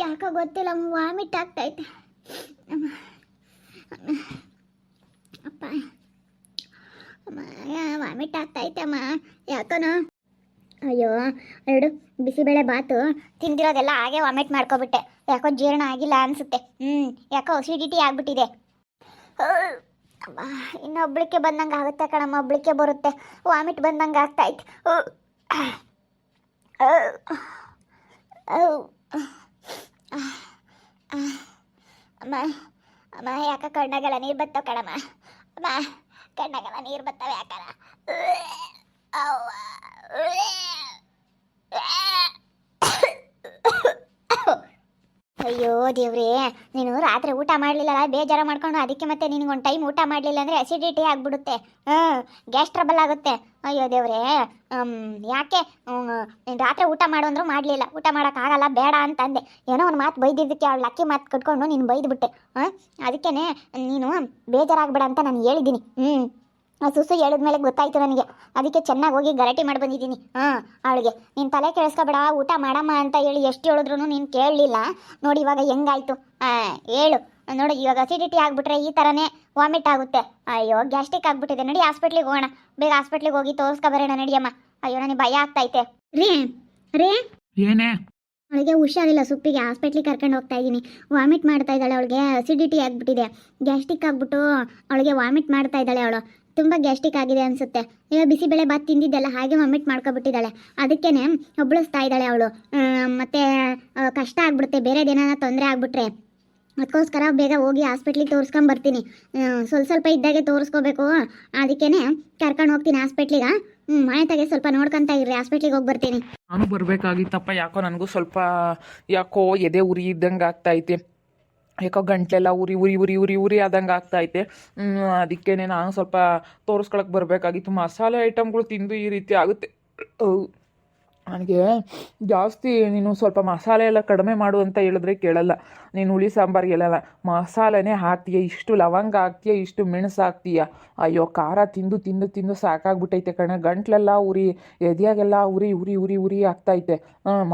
ಯಾಕೋ ಗೊತ್ತಿಲ್ಲ, ವಾಮಿಟ್ ಆಗ್ತೈತೆ. ಅಪ್ಪ ವಾಮಿಟ್ ಆಗ್ತೈತಮ್ಮ ಯಾಕನೋ? ಅಯ್ಯೋ, ಎರಡು ಬಿಸಿಬೇಳೆ ಬಾತು ತಿಂದಿರೋದೆಲ್ಲ ಹಾಗೆ ವಾಮಿಟ್ ಮಾಡ್ಕೊಬಿಟ್ಟೆ. ಯಾಕೋ ಜೀರ್ಣ ಆಗಿಲ್ಲ ಅನಿಸುತ್ತೆ. ಹ್ಞೂ ಯಾಕೋ ಅಸಿಡಿಟಿ ಆಗಿಬಿಟ್ಟಿದೆ. ಅಮ್ಮ ಇನ್ನೊಬ್ಳಿಕೆ ಬಂದಂಗೆ ಆಗುತ್ತೆ ಕಣಮ್ಮ, ಒಬ್ಳಿಕೆ ಬರುತ್ತೆ. ವಾಮಿಟ್ ಬಂದಂಗೆ ಆಗ್ತಾಯಿತ್ತು ಅಮ್ಮ ಅಮ್ಮ, ಯಾಕೆ ಕಣ್ಣಾಗೆಲ್ಲ ನೀರು ಬತ್ತಾವ ಕಣಮ್ಮ? ಅಮ್ಮ, ಕಣ್ಣಾಗೆಲ್ಲ ನೀರು ಬತ್ತಾವೆ ಯಾಕನ? ಅಯ್ಯೋ ದೇವ್ರೇ, ನೀನು ರಾತ್ರಿ ಊಟ ಮಾಡಲಿಲ್ಲ ಬೇಜಾರ ಮಾಡ್ಕೊಂಡು ಅದಕ್ಕೆ ಮತ್ತೆ ನಿನಗೊಂದು ಟೈಮ್ ಊಟ ಮಾಡಲಿಲ್ಲ ಅಂದರೆ ಅಸಿಡಿಟಿ ಆಗಿಬಿಡುತ್ತೆ. ಹಾಂ ಗ್ಯಾಸ್ ಟ್ರಬಲ್ ಆಗುತ್ತೆ. ಅಯ್ಯೋ ದೇವ್ರೇ ಯಾಕೆ? ರಾತ್ರಿ ಊಟ ಮಾಡು ಅಂದರೂ ಮಾಡಲಿಲ್ಲ. ಊಟ ಮಾಡೋಕ್ಕಾಗಲ್ಲ ಬೇಡ ಅಂತಂದೆ. ಏನೋ ಒಂದು ಮಾತು ಬೈದಿದ್ದಕ್ಕೆ ಅವಳು ಲಕ್ಕಿ ಮಾತು ಕಟ್ಕೊಂಡು ನೀನು ಬೈದ್ಬಿಟ್ಟೆ. ಹಾಂ ಅದಕ್ಕೇ ನೀನು ಬೇಜಾರಾಗ್ಬೇಡ ಅಂತ ನಾನು ಹೇಳಿದ್ದೀನಿ. ಹ್ಞೂ ಸುಸು ಹೇಳಿದ್ಮೇಲೆ ಗೊತ್ತಾಯ್ತು ನನಗೆ. ಅದಕ್ಕೆ ಚೆನ್ನಾಗಿ ಹೋಗಿ ಗಲಾಟೆ ಮಾಡಿ ಬಂದಿದ್ದೀನಿ. ಹಾಂ ಅವಳಿಗೆ ನೀನು ತಲೆ ಕೆಡಿಸ್ಕೊಬೇಡ ಊಟ ಮಾಡಮ್ಮ ಅಂತ ಹೇಳಿ ಎಷ್ಟು ಹೇಳಿದ್ರು ನೀನು ಕೇಳಲಿಲ್ಲ. ನೋಡಿ ಇವಾಗ ಹೆಂಗಾಯ್ತು. ಹಾಂ ಹೇಳು. ನೋಡಿ ಇವಾಗ ಅಸಿಡಿಟಿ ಆಗಿಬಿಟ್ರೆ ಈ ಥರನೇ ವಾಮಿಟ್ ಆಗುತ್ತೆ. ಅಯ್ಯೋ ಗ್ಯಾಸ್ಟ್ರಿಕ್ ಆಗಿಬಿಟ್ಟಿದೆ. ನಡಿ ಹಾಸ್ಪಿಟ್ಲಿಗೆ ಹೋಗೋಣ. ಬೇಗ ಹಾಸ್ಪಿಟ್ಲಿಗೆ ಹೋಗಿ ತೋರಿಸ್ಕೊಬರೋಣ ನಡಿಯಮ್ಮ ಅಯ್ಯೋ ನನಗೆ ಭಯ ಆಗ್ತೈತೆ. ರೀ ರೀ. ಏನೇ? ಅವಳಿಗೆ ಹುಷಾರಿಲ್ಲ ಸುಪ್ಪಿಗೆ ಹಾಸ್ಪಿಟ್ಲಿಗೆ ಕರ್ಕೊಂಡು ಹೋಗ್ತಾ ಇದ್ದೀನಿ. ವಾಮಿಟ್ ಮಾಡ್ತಾ ಇದ್ದಾಳೆ ಅವಳಿಗೆ ಅಸಿಡಿಟಿ ಆಗಿಬಿಟ್ಟಿದೆ. ಗ್ಯಾಸ್ಟ್ರಿಕ್ ಆಗಿಬಿಟ್ಟು ಅವಳಿಗೆ ವಾಮಿಟ್ ಮಾಡ್ತಾ ಇದ್ದಾಳೆ ಅವಳು. ತುಂಬ ಗ್ಯಾಸ್ಟ್ರಿಕ್ ಆಗಿದೆ ಅನಿಸುತ್ತೆ. ಈಗ ಬಿಸಿಬೇಳೆ ಬಾತ್ ತಿಂದಿದ್ದೆಲ್ಲ ಹಾಗೆ ವಾಮಿಟ್ ಮಾಡ್ಕೊಬಿಟ್ಟಿದ್ದಾಳೆ. ಅದಕ್ಕೇನೆ ಒಬ್ಬಳಿಸ್ತಾ ಇದ್ದಾಳೆ ಅವಳು. ಮತ್ತು ಕಷ್ಟ ಆಗ್ಬಿಡುತ್ತೆ. ಬೇರೆದೇನಾರ ತೊಂದರೆ ಆಗ್ಬಿಟ್ರೆ. ಅದಕ್ಕೋಸ್ಕರ ಬೇಗ ಹೋಗಿ ಹಾಸ್ಪಿಟ್ಲಿಗೆ ತೋರಿಸ್ಕೊಂಡ್ ಬರ್ತೀನಿ. ಸ್ವಲ್ಪ ಸ್ವಲ್ಪ ಇದ್ದಾಗೆ ತೋರಿಸ್ಕೋಬೇಕು. ಅದಕ್ಕೇನೆ ಕರ್ಕೊಂಡು ಹೋಗ್ತೀನಿ ಹಾಸ್ಪಿಟ್ಲಿಗೆ ಹ್ಮ್ ಮನೆ ತೆಗೆ ಸ್ವಲ್ಪ ನೋಡ್ಕೊಂತ ಇರ್ರಿ. ಹಾಸ್ಪಿಟ್ಲಿಗೆ ಹೋಗಿ ಬರ್ತೀನಿ. ನಾನು ಬರಬೇಕಾಗಿತ್ತಪ್ಪ. ಯಾಕೋ ನನಗೂ ಸ್ವಲ್ಪ, ಯಾಕೋ ಎದೆ ಉರಿ ಇದ್ದಂಗೆ ಆಗ್ತೈತೆ ಯಾಕೋ ಗಂಟ್ಲೆಲ್ಲ ಉರಿ ಉರಿ ಉರಿ ಉರಿ ಉರಿ ಆದಂಗೆ ಆಗ್ತೈತೆ ಅದಕ್ಕೇ ನಾನು ಸ್ವಲ್ಪ ತೋರಿಸ್ಕೊಳಕ್ಕೆ ಬರಬೇಕಾಗಿತ್ತು. ಮಸಾಲೆ ಐಟಮ್ಗಳು ತಿಂದು ಈ ರೀತಿ ಆಗುತ್ತೆ. ನನಗೆ ಜಾಸ್ತಿ ನೀನು ಸ್ವಲ್ಪ ಮಸಾಲೆ ಎಲ್ಲ ಕಡಿಮೆ ಮಾಡು ಅಂತ ಹೇಳಿದ್ರೆ ಕೇಳಲ್ಲ. ನೀನು ಹುಳಿ ಸಾಂಬಾರು ಹೇಳಲ್ಲ. ಮಸಾಲೆನೇ ಹಾಕ್ತೀಯ, ಇಷ್ಟು ಲವಂಗ ಹಾಕ್ತೀಯ, ಇಷ್ಟು ಮೆಣಸು ಹಾಕ್ತೀಯ. ಅಯ್ಯೋ, ಖಾರ ತಿಂದು ತಿಂದು ತಿಂದು ಸಾಕಾಗ್ಬಿಟ್ಟೈತೆ ಕಣ. ಗಂಟ್ಲೆಲ್ಲ ಉರಿ, ಎದೆಯಾಗೆಲ್ಲ ಉರಿ ಉರಿ ಉರಿ ಉರಿ ಆಗ್ತೈತೆ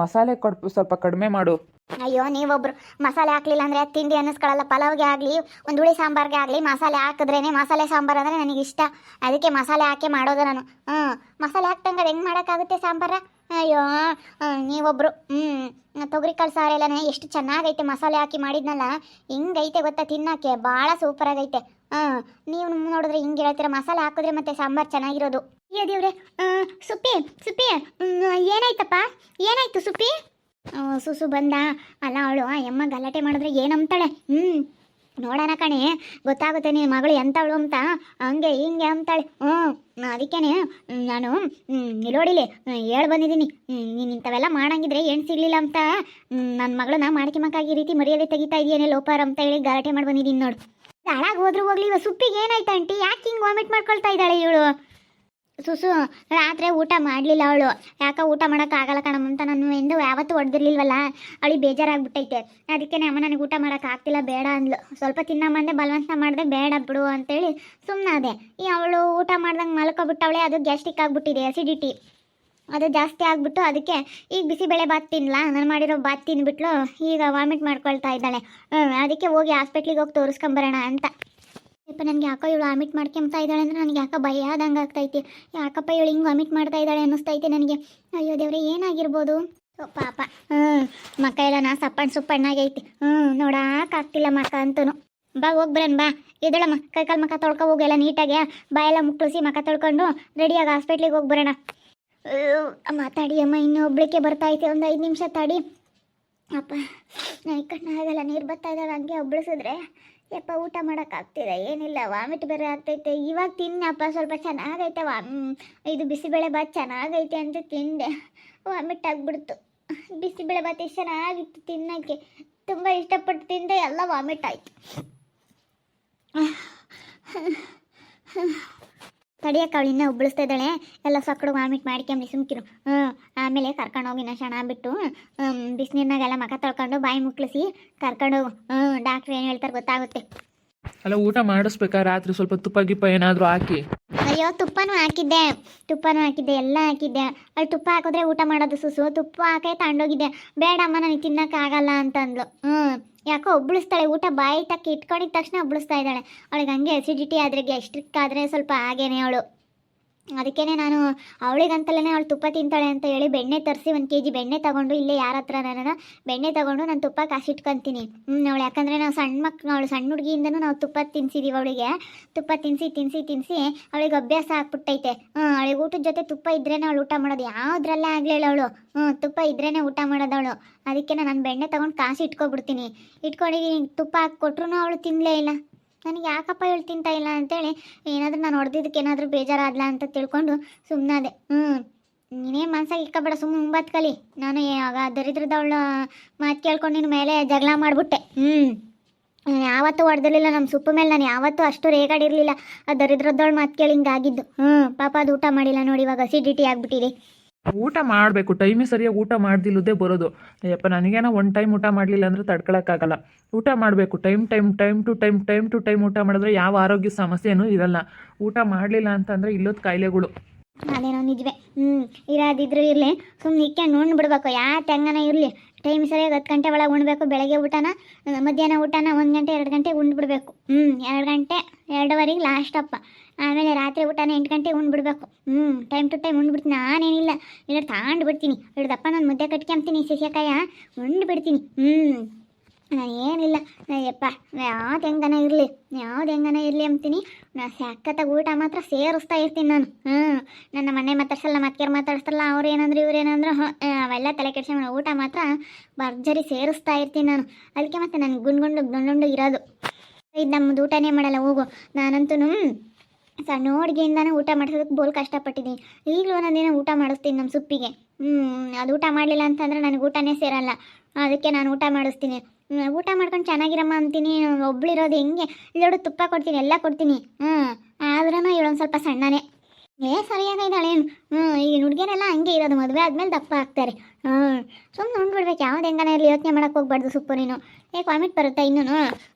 ಮಸಾಲೆ ಕಡ್ಪು ಸ್ವಲ್ಪ ಕಡಿಮೆ ಮಾಡು. ಅಯ್ಯೋ, ನೀವೊಬ್ರು ಮಸಾಲೆ ಹಾಕ್ಲಿಲ್ಲ ಅಂದ್ರೆ ತಿಂಡಿ ಅನ್ನಿಸ್ಕೊಳ್ಳಲ್ಲ ಪಲಾವ್ಗೆ ಆಗಲಿ, ಒಂದು ಹುಳಿ ಸಾಂಬಾರ್ಗೆ ಆಗಲಿ, ಮಸಾಲೆ ಹಾಕಿದ್ರೇನೆ ಮಸಾಲೆ ಸಾಂಬಾರು ಅಂದರೆ ನನಗೆ ಇಷ್ಟ ಅದಕ್ಕೆ ಮಸಾಲೆ ಹಾಕಿ ಮಾಡೋದು ನಾನು. ಹ್ಞೂ ಮಸಾಲೆ ಹಾಕ್ದಂಗೆ ಹೆಂಗೆ ಮಾಡೋಕ್ಕಾಗುತ್ತೆ ಸಾಂಬಾರ? ಅಯ್ಯೋ ನೀವೊಬ್ರು ಹ್ಞೂ ಕಾಳು ಸಾರೆಲ್ಲನೇ ಎಷ್ಟು ಚೆನ್ನಾಗೈತೆ ಮಸಾಲೆ ಹಾಕಿ ಮಾಡಿದ್ನಲ್ಲ, ಹಿಂಗೈತೆ ಗೊತ್ತಾ ತಿನ್ನಕ್ಕೆ, ಭಾಳ ಸೂಪರಾಗೈತೆ. ಹಾಂ ನೀವು ನೋಡಿದ್ರೆ ಹಿಂಗೆ ಹೇಳ್ತೀರ, ಮಸಾಲೆ ಹಾಕಿದ್ರೆ ಮತ್ತೆ ಸಾಂಬಾರು ಚೆನ್ನಾಗಿರೋದು. ಅಯ್ಯೋ ದೇವ್ರೆ ಸುಪ್ಪಿ ಸುಪ್ಪಿ ಏನಾಯ್ತಪ್ಪ? ಏನಾಯ್ತು ಸುಪ್ಪಿ? ಸುಸು ಬಂದ. ಅಲ್ಲ ಅವಳು ಅಮ್ಮ ಗಲಾಟೆ ಮಾಡಿದ್ರೆ ಏನಂತಾಳೆ? ಹ್ಞೂ ನೋಡೋಣ ಕಣೆ, ಗೊತ್ತಾಗುತ್ತೆ ನಿನ್ನ ಮಗಳು ಎಂತವಳು ಅಂತ. ಹಂಗೆ ಹಿಂಗೆ ಅಂತಾಳೆ. ಹ್ಞೂ ಅದಕ್ಕೇನೆ ನಾನು ನಿಲೋಡಿಲಿ ಹೇಳಿ ಬಂದಿದ್ದೀನಿ. ನೀನು ಇಂಥವೆಲ್ಲ ಮಾಡಂಗಿದ್ರೆ ಏನು ಸಿಗ್ಲಿಲ್ಲ ಅಂತ. ನನ್ನ ಮಗಳನ್ನ ಮಾಡ್ಕೊಂಬಕ್ಕಾಗಿ ರೀತಿ ಮರ್ಯಾದೆ ತೆಗಿತಾ ಇದೆಯೇನೆ ಲೋಪಾರ ಅಂತ ಹೇಳಿ ಗಲಾಟೆ ಮಾಡಿ ಬಂದಿದ್ದೀನಿ ನೋಡು. ಹಾಳಾಗಿ ಹೋದ್ರು ಹೋಗ್ಲಿ ಇವಾಗ ಸುಪ್ಪಿಗೆ ಏನಾಯ್ತು ಆಂಟಿ? ಯಾಕೆ ಹಿಂಗೆ ವಾಮಿಟ್ ಮಾಡ್ಕೊಳ್ತಾ ಇದ್ದಾಳೆ ಇವಳು? ಸುಸು, ರಾತ್ರಿ ಊಟ ಮಾಡಲಿಲ್ಲ ಅವಳು. ಯಾಕೆ ಊಟ ಮಾಡೋಕ್ಕಾಗಲ್ಲ ಕಣಮ್ಮ ಅಂತ ನಾನು ಎಂದು ಯಾವತ್ತೂ ಹೊಡೆದಿರ್ಲಿಲ್ವಲ್ಲ ಅವಳಿಗೆ ಬೇಜಾರಾಗ್ಬಿಟ್ಟೈತೆ. ಅದಕ್ಕೆ ಅಮ್ಮ ನನಗೆ ಊಟ ಮಾಡೋಕ್ಕಾಗ್ತಿಲ್ಲ ಬೇಡ ಅಂದ್ಲು. ಸ್ವಲ್ಪ ತಿನ್ನಮ್ಮಂದೆ ಬಲವಂತ ಮಾಡಿದೆ, ಬೇಡ ಬಿಡು ಅಂತೇಳಿ ಸುಮ್ಮನಾದೆ ಈ ಅವಳು ಊಟ ಮಾಡ್ದಂಗೆ ಮಲ್ಕೊಬಿಟ್ಟವಳೆ, ಅದು ಗ್ಯಾಸ್ಟಿಕ್ ಆಗಿಬಿಟ್ಟಿದೆ ಅಸಿಡಿಟಿ ಅದು ಜಾಸ್ತಿ ಆಗಿಬಿಟ್ಟು ಅದಕ್ಕೆ ಈಗ ಬಿಸಿಬೇಳೆ ಬಾತ್ ತಿನ್ನಲ್ಲ ನಾನು ಮಾಡಿರೋ ಬಾತ್ ತಿಂದ್ಬಿಟ್ಲು, ಈಗ ವಾಮಿಟ್ ಮಾಡ್ಕೊಳ್ತಾ ಇದ್ದಾಳೆ. ಅದಕ್ಕೆ ಹೋಗಿ ಹಾಸ್ಪಿಟ್ಲಿಗೆ ಹೋಗಿ ತೋರಿಸ್ಕೊಂಬರೋಣ ಅಂತ. ಯಪ್ಪ, ನನಗೆ ಯಾಕೋ ಇವಳು ವಾಮಿಟ್ ಮಾಡ್ಕೊಂಬ್ತಾ ಇದ್ದಾಳೆ ಅಂದ್ರೆ ನನಗೆ ಯಾಕೋ ಭಯ ಆದಂಗೆ ಆಗ್ತೈತಿ. ಯಾಕಪ್ಪ ಇವಳು ಹಿಂಗೆ ವಾಮಿಟ್ ಮಾಡ್ತಾ ಇದ್ದಾಳೆ ಅನ್ನಿಸ್ತೈತೆ ನನಗೆ. ಅಯ್ಯೋ ದೇವ್ರೆ, ಏನಾಗಿರ್ಬೋದು? ಪಾಪ. ಹ್ಞೂ ಮಕ್ಕ ಎಲ್ಲ ನಾ ಸಪ್ಪಣ್ಣ ಸುಪ್ಪಣ್ಣಾಗೈತಿ ಹ್ಞೂ ನೋಡಾಕಾಗ್ತಿಲ್ಲ ಮಕ್ಕ ಅಂತೂ ಬಾ ಹೋಗ್ಬರನ್ ಬಾ. ಎದಳಮ್ಮ ಕೈಕಾಲು ಮಕ್ಕ ತೊಳ್ಕೊ ಹೋಗಿ, ಎಲ್ಲ ನೀಟಾಗಿ ಬಾಯೆಲ್ಲ ಮುಕ್ಕಳಿಸಿ ಮಕ್ಕ ತೊಳ್ಕೊಂಡು ರೆಡಿಯಾಗಿ ಹಾಸ್ಪಿಟ್ಲಿಗೆ ಹೋಗಿ ಬರೋಣ. ಅಮ್ಮ, ಇನ್ನೂ ಒಬ್ಳಿಕೆ ಬರ್ತಾ ಐತೆ, ಒಂದು ಐದು ನಿಮಿಷ ತಡಿ. ಅಪ್ಪ ನನಗೆ ಕಣ್ಣಾಗಲ್ಲ ನೀರು ಬರ್ತಾ ಇದ್ದಾವೆ ಹಂಗೆ ಒಬ್ಳಿಸಿದ್ರೆ ಯಪ್ಪ, ಊಟ ಮಾಡೋಕ್ಕಾಗ್ತಿಲ್ಲ ಏನಿಲ್ಲ ವಾಮಿಟ್ ಬೇರೆ ಆಗ್ತೈತೆ. ಇವಾಗ ತಿನ್ನಪ್ಪ ಸ್ವಲ್ಪ ಚೆನ್ನಾಗೈತೆ. ವಾ ಇದು ಬಿಸಿಬೇಳೆ ಬಾತ್ ಚೆನ್ನಾಗೈತೆ ಅಂತ ತಿಂದೆ. ವಾಮಿಟ್ ಆಗಿಬಿಡ್ತು. ಬಿಸಿಬೇಳೆ ಬಾತ್ ಎಷ್ಟು ಚೆನ್ನಾಗಿತ್ತು ತಿನ್ನೋಕ್ಕೆ. ತುಂಬ ಇಷ್ಟಪಟ್ಟು ತಿಂದೆ, ಎಲ್ಲ ವಾಮಿಟ್ ಆಯಿತು. ತಡಿಯಕ್ಕೆ ಇನ್ನೂ ಉಬ್ಬಳಿಸ್ತಾ ಇದ್ದಾಳೆ. ಎಲ್ಲ ಸಕ್ಕಡು ವಾಮಿಟ್ ಮಾಡ್ಕೊಂಬಿ ಸುಮ್ಕಿರು ಹ್ಞೂ ಆಮೇಲೆ ಕರ್ಕೊಂಡು ಹೋಗಿ ನಾ ಶಣ ಬಿಟ್ಟು ಬಿಸಿನೀರ್ನಾಗೆಲ್ಲ ಮಕ ತೊಳ್ಕೊಂಡು ಬಾಯಿ ಮುಕ್ಳಿಸಿ ಕರ್ಕೊಂಡು ಹೋಗು. ಹ್ಞೂ ಡಾಕ್ಟ್ರ್ ಏನು ಹೇಳ್ತಾರೆ ಗೊತ್ತಾಗುತ್ತೆ. ಅಲ್ಲ ಊಟ ಮಾಡಿಸ್ಬೇಕಾ? ರಾತ್ರಿ ಸ್ವಲ್ಪ ತುಪ್ಪ ಗಿಪ್ಪ ಏನಾದರೂ ಹಾಕಿ. ಅಯ್ಯೋ ತುಪ್ಪನೂ ಹಾಕಿದ್ದೆ. ತುಪ್ಪನೂ ಹಾಕಿದ್ದೆ ಎಲ್ಲ ಹಾಕಿದ್ದೆ. ಅಲ್ಲಿ ತುಪ್ಪ ಹಾಕಿದ್ರೆ ಊಟ ಮಾಡೋದು ಸುಸು. ತುಪ್ಪ ಹಾಕೇ ತಗೊಂಡೋಗಿದ್ದೆ ಬೇಡಮ್ಮ ನನಗೆ ತಿನ್ನೋಕ್ಕಾಗಲ್ಲ ಅಂತಂದ್ಲು. ಹ್ಞೂ ಯಾಕೋ ಒಬ್ಳಿಸ್ತಾಳೆ ಊಟ ಬಾಯಿ ತಕ್ಕ ಇಟ್ಕೊಂಡಿದ ತಕ್ಷಣ ಒಬ್ಳಿಸ್ತಾ ಇದ್ದಾಳೆ. ಅವಳಿಗೆ ಹಂಗೆ ಅಸಿಡಿಟಿ ಆದರೆ ಗ್ಯಾಸ್ಟ್ರಿಕ್ ಆದರೆ ಸ್ವಲ್ಪ ಹಾಗೇನೆ ಅವಳು. ಅದಕ್ಕೇನೆ ನಾನು ಅವಳಿಗಂತಲೇ ಅವಳು ತುಪ್ಪ ತಿಂತಾಳೆ ಅಂತ ಹೇಳಿ ಬೆಣ್ಣೆ ತರಿಸಿ ಒಂದು ಕೆ ಜಿ ಬೆಣ್ಣೆ ತಗೊಂಡು ಇಲ್ಲೇ ಯಾರ ಹತ್ರ ಬೆಣ್ಣೆ ತಗೊಂಡು ನಾನು ತುಪ್ಪ ಕಾಸಿಟ್ಕೊತೀನಿ. ಹ್ಞೂ ಅವಳು ಯಾಕಂದರೆ ನಾವು ಸಣ್ಣ ಮಕ್ಳು ಅವಳು ಸಣ್ಣ ಹುಡುಗಿಯಿಂದನೂ ನಾವು ತುಪ್ಪ ತಿನ್ಸಿದ್ದೀವಿ ಅವಳಿಗೆ. ತುಪ್ಪ ತಿನ್ನಿಸಿ ತಿನ್ನಿಸಿ ತಿನ್ಸಿ ಅವಳಿಗೆ ಅಭ್ಯಾಸ ಆಗ್ಬಿಟ್ಟೈತೆ. ಹ್ಞೂ ಅವಳಿಗೆ ಊಟದ ಜೊತೆ ತುಪ್ಪ ಇದ್ರೇ ಅವಳು ಊಟ ಮಾಡೋದು. ಯಾವುದ್ರಲ್ಲೇ ಆಗಲಿಲ್ಲ ಅವಳು. ಹ್ಞೂ ತುಪ್ಪ ಇದ್ರೇ ಊಟ ಮಾಡೋದವಳು ಅದಕ್ಕೆ ನಾನು ಬೆಣ್ಣೆ ತಗೊಂಡು ಕಾಸು ಇಟ್ಕೊಬಿಡ್ತೀನಿ ಇಟ್ಕೊಂಡು ತುಪ್ಪ ಹಾಕಿ ಕೊಟ್ರು ಅವಳು ತಿನ್ನಲೇ ಇಲ್ಲ. ನನಗೆ ಯಾಕಪ್ಪ ಹೇಳಿ ತಿಂತಾ ಇಲ್ಲ ಅಂತೇಳಿ, ಏನಾದರೂ ನಾನು ಹೊಡೆದಿದ್ದಕ್ಕೆ ಏನಾದರೂ ಬೇಜಾರಾದ್ಲ ಅಂತ ತಿಳ್ಕೊಂಡು ಸುಮ್ಮನಾದೆ ಹ್ಞೂ ನೀನೇ ಮನ್ಸಾಗಿ ಇಕ್ಕಬೇಡ ಸುಮ್ಮನೆ ಮುಂಬತ್ತು ಕಲಿ. ನಾನು ಯಾವಾಗ ದರಿದ್ರದವಳ ಮಾತು ಕೇಳ್ಕೊಂಡು ನಿನ್ನ ಮೇಲೆ ಜಗಳ ಮಾಡಿಬಿಟ್ಟೆ. ಹ್ಞೂ ನಾನು ಯಾವತ್ತೂ ಹೊಡೆದಿರಲಿಲ್ಲ ನಮ್ಮ ಸುಪ್ಪ ಮೇಲೆ ನಾನು ಯಾವತ್ತೂ ಅಷ್ಟು ರೇಗಾಡಿರಲಿಲ್ಲ. ಆ ದರಿದ್ರದವಳು ಮಾತು ಕೇಳಿ ಹಿಂಗಾಗಿದ್ದು. ಹ್ಞೂ ಪಾಪ ಅದು ಊಟ ಮಾಡಿಲ್ಲ ನೋಡಿ ಇವಾಗ, ಅಸಿಡಿಟಿ ಆಗಿಬಿಟ್ಟಿದೆ. ಊಟ ಮಾಡಬೇಕು ಟೈಮಿಗೆ ಸರಿಯಾಗಿ ಊಟ ಮಾಡ್ದಿಲ್ಲದೆ ಬರೋದು. ಅಯ್ಯಪ್ಪ, ನನಗೇನೋ ಒನ್ ಟೈಮ್ ಊಟ ಮಾಡಲಿಲ್ಲ ಅಂದರೆ ತಡ್ಕೊಳಕ್ಕಾಗಲ್ಲ. ಊಟ ಮಾಡಬೇಕು time time time to time time to time ಊಟ ಮಾಡಿದ್ರೆ ಯಾವ ಆರೋಗ್ಯ ಸಮಸ್ಯೆನೂ ಇರಲ್ಲ. ಊಟ ಮಾಡಲಿಲ್ಲ ಅಂತಂದರೆ ಇಲ್ಲೊಂದು ಕಾಯಿಲೆಗಳು. ಅದೇನೋ ನಿಜವೇ. ಹ್ಞೂ ಇರೋದಿದ್ರು ಇರಲಿ. ಸುಮ್ಮನೆ ಇಕ್ಕೊಂಡು ಉಣ್ಬಿಡ್ಬೇಕು ಬಿಡ್ಬೇಕು. ಯಾವ ಹೆಂಗನ ಇರಲಿ. ಟೈಮ್ ಸರಿಯಾಗಿ ಹತ್ತು ಗಂಟೆ ಒಳಗೆ ಉಣ್ಬೇಕು. ಬೆಳಗ್ಗೆ ಊಟನ ಮಧ್ಯಾಹ್ನ ಊಟನ ಒಂದು ಗಂಟೆ, ಎರಡು ಗಂಟೆಗೆ ಉಂಡ್ಬಿಡ್ಬೇಕು ಹ್ಞೂ ಎರಡು ಗಂಟೆ, ಎರಡುವರೆಗೆ ಲಾಸ್ಟ್ ಅಪ್ಪ. ಆಮೇಲೆ ರಾತ್ರಿ ಊಟನ ಎಂಟು ಗಂಟೆಗೆ ಉಂಡ್ಬಿಡ್ಬೇಕು ಹ್ಞೂ ಟೈಮ್ ಟು ಟೈಮ್ ಉಂಡ್ಬಿಡ್ತೀನಿ ನಾನೇನಿಲ್ಲ. ಇಲ್ಲ ತಾಂಡು ಬಿಡ್ತೀನಿ. ಹಿಡ್ದಪ್ಪ ನಾನು ಮುದ್ದೆ ಕಟ್ಕೊಂತೀನಿ. ಸಿಸಿಯಕಾಯ ಉಂಡು ಬಿಡ್ತೀನಿ. ಹ್ಞೂ ನಾನು ಏನಿಲ್ಲ. ಯಪ್ಪ ಯಾವ್ದು ಹೆಂಗನ ಇರಲಿ, ಯಾವ್ದು ಹೆಂಗನ ಇರಲಿ ಅಂತೀನಿ. ನಾನು ಸಖತ್ತಾಗಿ ಊಟ ಮಾತ್ರ ಸೇರಿಸ್ತಾ ಇರ್ತೀನಿ ನಾನು. ಹ್ಞೂ ನನ್ನ ಮನೆ ಮಾತಾಡ್ಸಲ್ಲ ಮತ್ಕೆರ್ ಮಾತಾಡ್ಸಲ್ಲ, ಅವ್ರು ಏನಂದ್ರೆ, ಇವ್ರು ಏನಂದ್ರೆ ಅವೆಲ್ಲ ತಲೆ ಕೆಡ್ಸ್ಕೊಂಡು ಊಟ ಮಾತ್ರ ಭರ್ಜರಿ ಸೇರಿಸ್ತಾ ಇರ್ತೀನಿ ನಾನು. ಅದಕ್ಕೆ ಮತ್ತೆ ನಾನು ಗುಂಡ್ಗುಂಡು ಗುಂಡುಂಡು ಇರೋದು. ಇದು ನಮ್ಮದು ಊಟನೇ ಮಾಡಲ್ಲ, ಹೋಗು. ನಾನಂತೂ ಸಣ್ಣ ಹುಡುಗಿಯಿಂದನೂ ಊಟ ಮಾಡಿಸೋದಕ್ಕೆ ಬೋಲ್ ಕಷ್ಟಪಟ್ಟಿದ್ದೀನಿ. ಈಗಲೂ ಒಂದೊಂದಿನ ಊಟ ಮಾಡಿಸ್ತೀನಿ ನಮ್ಮ ಸುಪ್ಪಿಗೆ. ಹ್ಞೂ ಅದು ಊಟ ಮಾಡಲಿಲ್ಲ ಅಂತಂದ್ರೆ ನನಗೆ ಊಟನೇ ಸೇರಲ್ಲ. ಅದಕ್ಕೆ ನಾನು ಊಟ ಮಾಡಿಸ್ತೀನಿ. ಊಟ ಮಾಡ್ಕೊಂಡು ಚೆನ್ನಾಗಿರಮ್ಮ ಅಂತೀನಿ. ಒಬ್ಳಿರೋದು ಹೆಂಗೆ? ಇಲ್ಲೋಡು ತುಪ್ಪ ಕೊಡ್ತೀನಿ, ಎಲ್ಲ ಕೊಡ್ತೀನಿ. ಹ್ಞೂ ಆದ್ರೂ ಇವಳೊಂದು ಸ್ವಲ್ಪ ಸಣ್ಣನೇ. ಏ, ಸರಿಯಾದ ಸರಿಯಾಗಿದ್ದಾಳೆ ಹ್ಞೂ ಈ ಹುಡುಗಿಯರೆಲ್ಲ ಹಂಗೆ ಇರೋದು, ಮದುವೆ ಆದಮೇಲೆ ದಪ್ಪ ಆಗ್ತಾರೆ. ಹ್ಞೂ ಸುಮ್ಮನೆ ಉಂಡ್ಬಿಡ್ಬೇಕು ಯಾವ್ದು ಹೆಂಗಾನೇ ಇರಲಿ, ಯೋಚನೆ ಮಾಡೋಕೆ ಹೋಗ್ಬಾರ್ದು ಸುಪ್ಪು ನೀನು. ಏ, ವಾಮಿಟ್ ಬರುತ್ತಾ ಇನ್ನೂ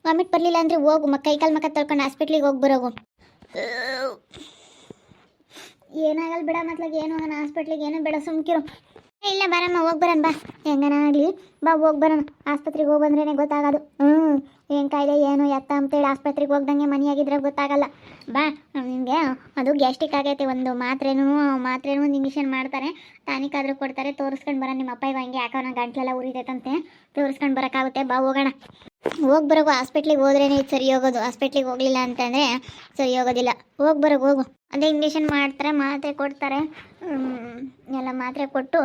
ವಾಮಿಟ್ ಬರಲಿಲ್ಲ ಅಂದರೆ ಹೋಗು, ಮ, ಕೈ ಕಾಲು ಮಕ್ಕ ತೊಳ್ಕೊಂಡು ಹಾಸ್ಪಿಟ್ಲಿಗೆ ಹೋಗಿ ಬರೋಗು ಏನಾಗಲ್ಲ ಬಿಡ ಮತ್ಲಾಗ, ಏನು ಹೋಗೋಣ ಹಾಸ್ಪಿಟ್ಲಿಗೆ ಏನು ಬೇಡ, ಸುಮ್ಕಿರು. ಇಲ್ಲ, ಬರಮ್ಮ, ಹೋಗಿ ಬರೋಣ ಬಾ. ಹೆಂಗನ ಆಗಲಿ? ಬಾ, ಹೋಗಿ ಬರೋಣ. ಆಸ್ಪತ್ರೆಗೆ ಹೋಗಿ ಬಂದ್ರೇ ಗೊತ್ತಾಗೋದು. ಹ್ಞೂ ಏನು ಕಾಯಿಲೆ, ಏನು ಎತ್ತ ಅಂತೇಳಿ ಆಸ್ಪತ್ರೆಗೆ ಹೋಗ್ದಂಗೆ ಮನೆಯಾಗಿದ್ರೆ ಗೊತ್ತಾಗಲ್ಲ. ಬಾ ನಿಮಗೆ ಅದು ಗ್ಯಾಸ್ಟಿಕ್ ಆಗೈತೆ, ಒಂದು ಮಾತ್ರೆನೂ ಮಾತ್ರೆನೂ ಒಂದು ಇಂಜೆಕ್ಷನ್ ಮಾಡ್ತಾರೆ. ಟಾನಿಕ್ ಆದರೂ ಕೊಡ್ತಾರೆ. ತೋರಿಸ್ಕೊಂಡು ಬರೋಣ, ನಿಮ್ಮ ಅಪ್ಪ ಇವ ಹಂಗೆ ಯಾಕೋ ನಂಗೆ ಗಂಟ್ಲೆಲ್ಲ ಉರಿದೈತಂತೆ ತೋರಿಸ್ಕೊಂಡು ಬರೋಕ್ಕಾಗುತ್ತೆ. ಬಾ, ಹೋಗೋಣ. ಹೋಗಿ ಬರೋಗು ಹಾಸ್ಪಿಟ್ಲಿಗೆ ಹೋದ್ರೇ ಸರಿ ಹೋಗೋದು. ಹಾಸ್ಪಿಟ್ಲಿಗೆ ಹೋಗಲಿಲ್ಲ ಅಂತಂದರೆ ಸರಿ ಹೋಗೋದಿಲ್ಲ. ಹೋಗಿ ಬರೋಗು, ಹೋಗು. ಅದೇ ಇಂಜೆಕ್ಷನ್ ಮಾಡ್ತಾರೆ, ಮಾತ್ರೆ ಕೊಡ್ತಾರೆ ಎಲ್ಲ ಮಾತ್ರೆ ಕೊಟ್ಟು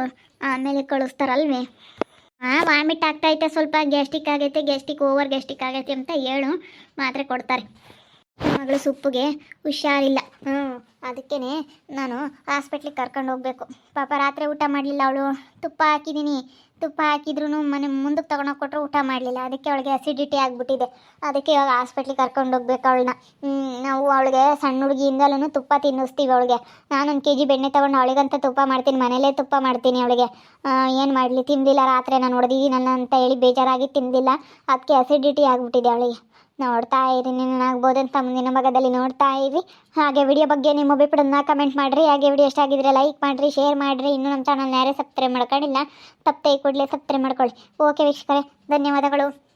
ಆಮೇಲೆ ಕಳಿಸ್ತಾರಲ್ವೇ? ಹಾಂ ವಾಮಿಟ್ ಆಗ್ತೈತೆ ಸ್ವಲ್ಪ ಗ್ಯಾಸ್ಟಿಕ್ ಆಗೈತೆ ಗ್ಯಾಸ್ಟಿಕ್ ಓವರ್ ಗ್ಯಾಸ್ಟಿಕ್ ಆಗೈತೆ ಅಂತ ಹೇಳು, ಮಾತ್ರೆ ಕೊಡ್ತಾರೆ. ಮಗಳು ಸುಪ್ಪುಗೆ ಹುಷಾರಿಲ್ಲ. ಹ್ಞೂ ಅದಕ್ಕೇ ನಾನು ಹಾಸ್ಪಿಟ್ಲಿಗೆ ಕರ್ಕೊಂಡು ಹೋಗಬೇಕು. ಪಾಪ ರಾತ್ರಿ ಊಟ ಮಾಡಲಿಲ್ಲ ಅವಳು. ತುಪ್ಪ ಹಾಕಿದ್ದೀನಿ ತುಪ್ಪ ಹಾಕಿದ್ರು ಮನೆ ಮುಂದಕ್ಕೆ ತೊಗೊಂಡೋಗಿ ಕೊಟ್ಟರು ಊಟ ಮಾಡಲಿಲ್ಲ. ಅದಕ್ಕೆ ಅವಳಿಗೆ ಅಸಿಡಿಟಿ ಆಗಿಬಿಟ್ಟಿದೆ. ಅದಕ್ಕೆ ಇವಾಗ ಹಾಸ್ಪಿಟ್ಲಿಗೆ ಕರ್ಕೊಂಡು ಹೋಗ್ಬೇಕು ಅವಳನ್ನ. ನಾವು ಅವಳಿಗೆ ಸಣ್ಣ ಹುಡುಗಿಯಿಂದಲೂ ತುಪ್ಪ ತಿನ್ನಿಸ್ತೀವಿ ಅವಳಿಗೆ. ನಾನೊಂದು ಕೆ ಜಿ ಬೆಣ್ಣೆ ತೊಗೊಂಡು ಅವಳಿಗಂತ ತುಪ್ಪ ಮಾಡ್ತೀನಿ. ಮನೇಲೇ ತುಪ್ಪ ಮಾಡ್ತೀನಿ ಅವಳಿಗೆ. ಏನು ಮಾಡಲಿ? ತಿಂದಿಲ್ಲ. ರಾತ್ರಿ ನಾನು ಹೊಡೆದಿದ್ದೀನಲ್ಲ ಅಂತ ಹೇಳಿ ಬೇಜಾರಾಗಿ ತಿಂದಿಲ್ಲ. ಅದಕ್ಕೆ ಅಸಿಡಿಟಿ ಆಗಿಬಿಟ್ಟಿದೆ ಅವಳಿಗೆ. ನೋಡ್ತಾ ಇರಿ ಆಗ್ಬೋದು ಅಂತ ಮುಂದಿನ ಭಾಗದಲ್ಲಿ ನೋಡ್ತಾ ಇರಿ. ಹಾಗೆ ವಿಡಿಯೋ ಬಗ್ಗೆ ನಿಮ್ಮ ಅಭಿಪ್ರಾಯನ ಕಮೆಂಟ್ ಮಾಡಿರಿ. ಹಾಗೆ ವಿಡಿಯೋ ಇಷ್ಟ ಆಗಿದ್ರೆ ಲೈಕ್ ಮಾಡಿರಿ ಶೇರ್ ಮಾಡಿರಿ. ಇನ್ನೂ ನಮ್ಮ ಚಾನಲ್ ಯಾರೇ ಸಬ್ಸ್ಕ್ರೈಬ್ ಮಾಡ್ಕೊಂಡಿಲ್ಲ ತಪ್ಪೇ ಕೂಡಲೇ ಸಬ್ಸ್ಕ್ರೈಬ್ ಮಾಡ್ಕೊಳ್ಳಿ. ಓಕೆ ವೀಕ್ಷಕರೇ, ಧನ್ಯವಾದಗಳು.